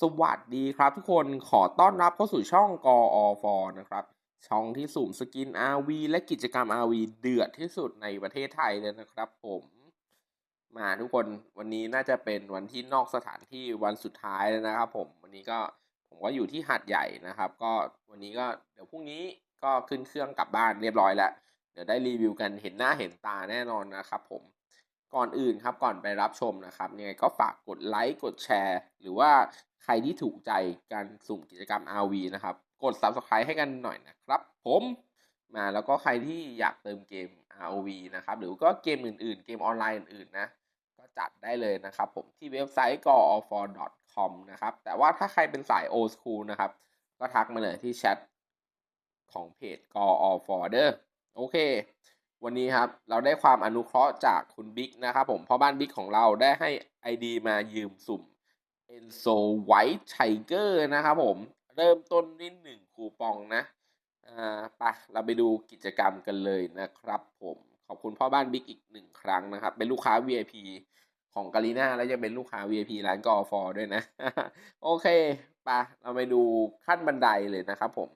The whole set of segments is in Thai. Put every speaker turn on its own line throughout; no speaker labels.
สวัสดีครับทุกคนขอต้อนรับเข้าสู่ช่องกออฟนะครับ ช่องที่สุ่มสกิน RV และกิจกรรม RV เดือดที่สุดในประเทศไทยเลยนะครับผม มาทุกคนวันนี้น่าจะเป็นวันที่นอกสถานที่วันสุดท้ายแล้วนะครับ ผมวันนี้ก็ผมก็อยู่ที่หาดใหญ่นะครับ ก็วันนี้ก็เดี๋ยวพรุ่งนี้ก็ขึ้นเครื่องกลับบ้านเรียบร้อยแล้ว เดี๋ยวได้รีวิวกันเห็นหน้าเห็นตาแน่นอนนะครับ ผมก่อนอื่นครับก่อนไปรับชมนะครับยังไงก็ฝากกดไลค์กดแชร์ หรือว่า ใครที่ถูกใจการสุ่มกิจกรรม RV นะครับ กด Subscribe ให้กันหน่อยนะครับ ผมมาแล้วก็ใครที่อยากเติมเกม ROV นะครับ หรือก็เกมอื่นๆ เกมออนไลน์อื่นๆนะ ก็จัดได้เลยนะครับ ผมที่เว็บไซต์ g o f o r c o m นะครับ แต่ว่าถ้าใครเป็นสาย old school นะครับ ก็ทักมาเลยที่แชทของเพจ g o f o r เดอโอเค วันนี้ครับ เราได้ความอนุเคราะห์จากคุณบิ๊กนะครับผมเพราะบ้านบิ๊กของเราได้ให้ ID มายืมสุ่ม Enzo White Tiger นะครับผม เริ่มต้นที่หนึ่งคูปองนะอ่าไปเราไปดูกิจกรรมกันเลยนะครับผม ขอบคุณพ่อบ้านบิ๊กอีกหนึ่งครั้งนะครับ เป็นลูกค้า VIP ของกาลีน่าแล้วยังเป็นลูกค้า VIP ร้านกอฟอด้วยนะ โอเคไปเราไปดูขั้นบันไดเลยนะครับผม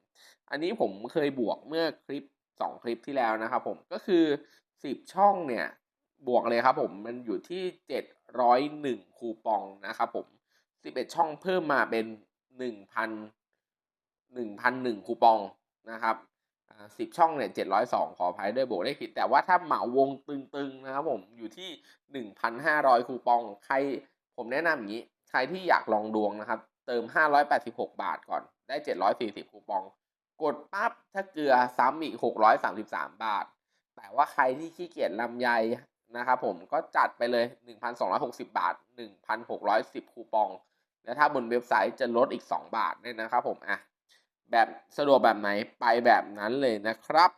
อันนี้ผมเคยบวกเมื่อคลิปสองคลิปที่แล้วนะครับผมก็คือสิบช่องเนี่ย บวกเลยครับผม มันอยู่ที่เจ็ดร้อยหนึ่งคูปองนะครับผม สิบเอ็ดช่องเพิ่มมาเป็นหนึ่งพันหนึ่งพันหนึ่งคูปองนะครับสิบช่องเนี่ยเจ็ดร้อยสองขออภัยด้วยบวกเลขผิด แต่ว่าถ้าเหมาวงตึงๆนะครับผมอยู่ที่หนึ่งพันห้าร้อยคูปอง ใครผมแนะนำอย่างนี้ ใครที่อยากลองดวงนะครับ เติมห้าร้อยแปดสิบหกบาทก่อนได้เจ็ดร้อยสี่สิบคูปอง กดปั๊บถ้าเกลือซ้ำอีกหกร้อยสามสิบสามบาท แต่ว่าใครที่ขี้เกียจลำไย นะครับผมก็จัดไปเลย 1,260 บาท 1,610 คูปอง แล้วถ้าบนเว็บไซต์จะลดอีก 2 บาทเนี่ยนะครับผมอะแบบสะดวกแบบไหนไปแบบนั้นเลยนะครับ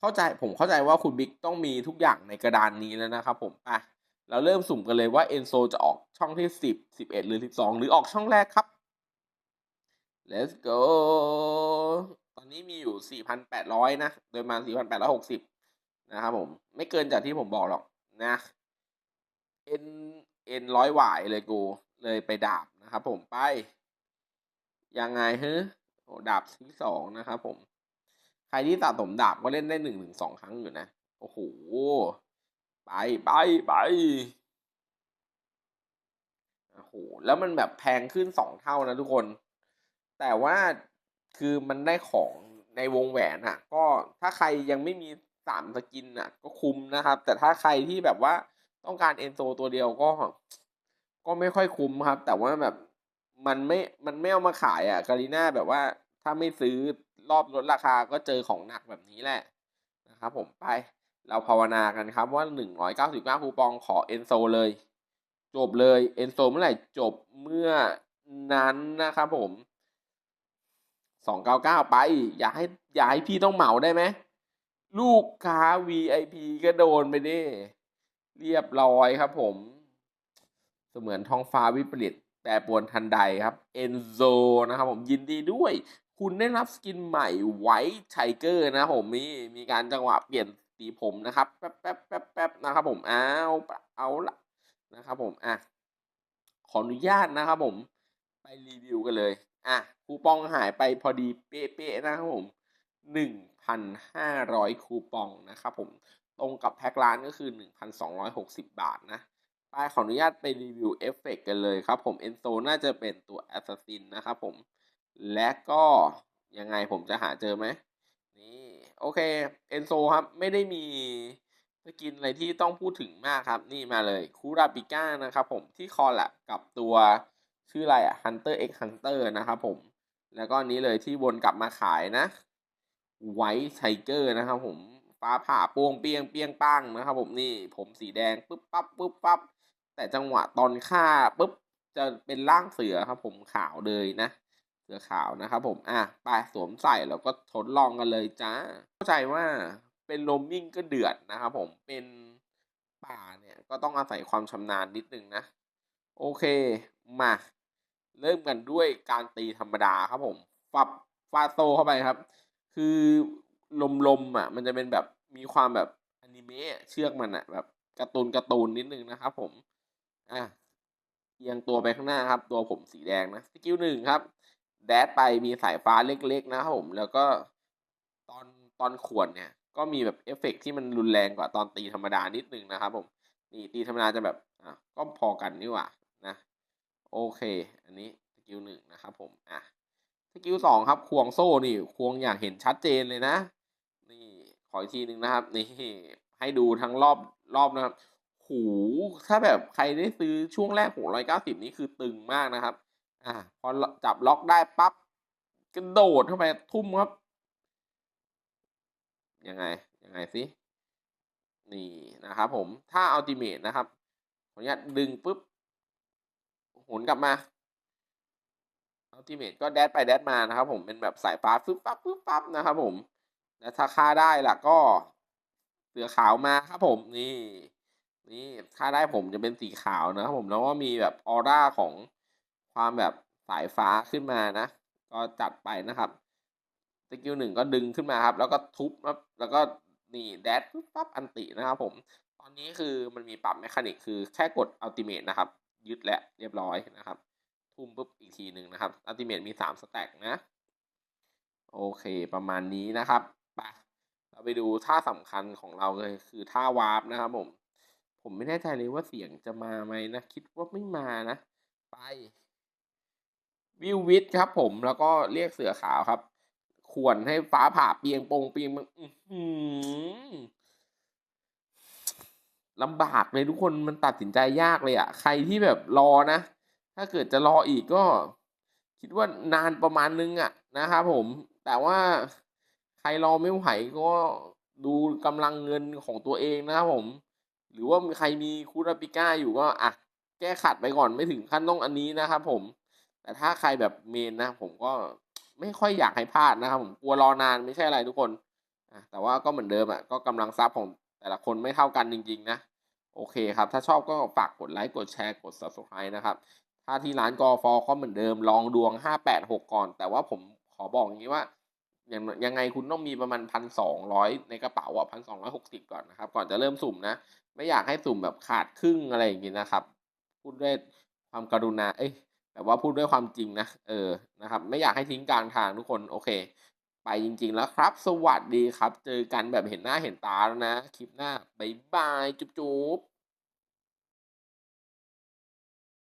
เข้าใจผมเข้าใจว่าคุณบิ๊กต้องมีทุกอย่างในกระดานนี้แล้วนะครับผมอะเราเริ่มสุ่มกันเลยว่าเอนโซจะออกช่องที่ 10 11 หรือ 12 หรือออกช่องแรกครับ let's go ตอนนี้มีอยู่ 4,800 นะ โดยมา 4,860 นะครับผม ไม่เกินจากที่ผมบอกหรอกนะ n n ร้อยหวายเลยกูเลยไปดาบนะครับผมไป ยังไงฮึโอ้ดาบที่สองนะครับผม ใครที่สะสมดาบก็เล่นได้หนึ่งถึงสองครั้งอยู่นะ โอ้โห ไปไปไปโอ้โห แล้วมันแบบแพงขึ้นสองเท่านะทุกคน แต่ว่าคือมันได้ของในวงแหวนอะก็ถ้าใครยังไม่มี สามสกินอะก็คุ้มนะครับ แต่ถ้าใครที่แบบว่าต้องการเอนโซตัวเดียวก็ ก็ไม่ค่อยคุ้มครับ แต่ว่าแบบมันไม่มันไม่เอามาขายอะการีน่าแบบว่าถ้าไม่ซื้อรอบลดราคาก็เจอของหนักแบบนี้แหละนะครับผมไปเราภาวนากันครับว่าหนึ่งร้อยเก้าสิบเก้าคูปองขอเอนโซเลย จบเลยเอนโซเมื่อไหร่จบเมื่อนั้นนะครับผมสองเก้าเก้าไป อย่าให้อย่าให้พี่ต้องเหมาได้ไหม ลูกค้า VIP ก็โดนไปดิเรียบร้อยครับผม เสมือนท้องฟ้าวิปริตแปรปรวนทันใดครับเอนโซนะครับผมยินดีด้วย คุณได้รับสกินใหม่ไวท์ไทเกอร์นะผมมีมีการจังหวะเปลี่ยนสีผมนะครับ แป๊บแป๊บแป๊บแป๊บนะครับผมเอาเอาละนะครับผมอะขออนุญาตนะครับผมไปรีวิวกันเลย อะคูปองหายไปพอดีเป๊ะๆนะครับผมหนึ่ง พันห้าร้อยคูปองนะครับผมตรงกับแพ็คร้านก็คือหนึ่งพันสองร้อยหกสิบาทนะไปขออนุญาตไปรีวิวเอฟเฟกกันเลยครับผมเอนโซน่าจะเป็นตัวแอสซัสซินนะครับผม และก็ยังไงผมจะหาเจอไหมนี่โอเคเอนโซครับ ไม่ได้มีสกินอะไรที่ต้องพูดถึงมากครับ นี่มาเลยคูราปิก้านะครับผมที่คอลแลบกับตัวชื่ออะไรอะ Hunter x Hunter นะครับผม แล้วก็นี้เลยที่วนกลับมาขายนะ ไวท์ไทเกอร์นะครับผมฟ้าผ่าปวงเปียงเปียงปังนะครับ ผมนี่ผมสีแดงปุ๊บปั๊บปุ๊บปั๊บแต่จังหวะตอนฆ่าปุ๊บจะเป็นร่างเสือครับ ผมขาวเลยนะเสือขาวนะครับ ผมอะไปสวมใส่แล้วก็ทดลองกันเลยจ้าเข้าใจว่าเป็นโรมมิ่งก็เดือดนะครับ ผมเป็นป่าเนี่ยก็ต้องอาศัยความชำนาญนิดนึงนะ โอเคมาเริ่มกันด้วยการตีธรรมดาครับผมฟับฟาโซเข้าไปครับ คือลมๆอะ มันจะเป็นแบบมีความแบบอนิเมะเชือกมันอะ แบบการ์ตูนการ์ตูนนิดนึงนะครับผม อะเอียงตัวไปข้างหน้าครับ ตัวผมสีแดงนะสกิลหนึ่งครับ แดดไปมีสายฟ้าเล็กๆนะครับผม แล้วก็ตอนตอนขวนเนี่ย ก็มีแบบเอฟเฟกต์ที่มันรุนแรงกว่าตอนตีธรรมดานิดนึงนะครับผมนี่ตีธรรมดาจะแบบอะก็พอกันนี่หว่านะ โอเค อันนี้สกิลหนึ่งนะครับผมอะ กิลสองครับควงโซ่นี่ควงอย่างเห็นชัดเจนเลยนะ นี่ขออีกทีหนึ่งนะครับ นี่ให้ดูทั้งรอบรอบนะครับ หูถ้าแบบใครได้ซื้อช่วงแรกหกร้อยเก้าสิบนี่คือตึงมากนะครับ อ่าพอจับล็อกได้ปั๊บกระโดดเข้าไปทุ่มครับ ยังไง ยังไงสินี่นะครับผมถ้าอัลติเมทนะครับขออนุญาตดึงปุ๊บหมุนกลับมา อัลติเมทก็แดดไปแดดมานะครับผมเป็นแบบสายฟ้าฟึบปั๊บฟึบปั๊บนะครับผมและถ้าค่าได้ล่ะก็เสือขาวมาครับผมนี่นี่ค่าได้ผมจะเป็นสีขาวนะครับผมแล้วก็มีแบบออร่าของความแบบสายฟ้าขึ้นมานะ ก็จัดไปนะครับสกิลหนึ่งก็ดึงขึ้นมาครับ แล้วก็ทุบแล้วก็นี่แดดปุ๊บปั๊บอันตินะครับผมตอนนี้คือมันมีปรับเมคานิกคือแค่กดอัลติเมทนะครับ ยึดและเรียบร้อยนะครับ ทุ่มปุ๊บอีกทีหนึ่งนะครับอัลติเมทมีสามสแต็กนะ โอเคประมาณนี้นะครับไปเราไปดูท่าสำคัญของเราเลยคือท่าวาร์ปนะครับผม ผมไม่แน่ใจเลยว่าเสียงจะมาไหมนะ คิดว่าไม่มานะ ไปวิววิทครับผมแล้วก็เรียกเสือขาวครับ ควรให้ฟ้าผ่าเปียงปงเปียงมันลำบากเลยทุกคนมันตัดสินใจยากเลยอะ่ะ ใครที่แบบรอนะ ถ้าเกิดจะรออีกก็ คิดว่านานประมาณนึงอะ่ะนะครับผม แต่ว่าใครรอไม่ไหวก็ดูกำลังเงินของตัวเองนะครับผม หรือว่าใครมีคูราปิก้าอยู่ก็อะแก้ขัดไปก่อนไม่ถึงขั้นต้องอันนี้นะครับผม แต่ถ้าใครแบบเมนนะ ผมก็ไม่ค่อยอยากให้พลาดนะครับผมกลัวรอนานไม่ใช่อะไรทุกคนแต่ว่าก็เหมือนเดิมอะก็กำลังซับของแต่ละคนไม่เท่ากันจริง ๆ นะ โอเคครับ ถ้าชอบก็ฝากกดไลค์กดแชร์กด subscribe นะครับ ถ้าที่ร้านกอฟอก็เหมือนเดิมลองดวง 586 ก่อน แต่ว่าผมขอบอกอย่างนี้ว่าอย่างยังไงคุณต้องมีประมาณพันสองร้อยในกระเป๋าอะพันสองร้อยหกสิบก่อนนะครับก่อนจะเริ่มสุ่มนะ ไม่อยากให้สุ่มแบบขาดครึ่งอะไรอย่างนี้นะครับ พูดด้วยความกรุณาเอ้ยแบบว่าพูดด้วยความจริงนะ เออนะครับ ไม่อยากให้ทิ้งกลางทางทุกคนโอเค ไปจริง ๆ แล้วครับ สวัสดีครับ เจอกันแบบเห็นหน้าเห็นตาแล้วนะ คลิปหน้า บ๊ายบาย จุ๊บ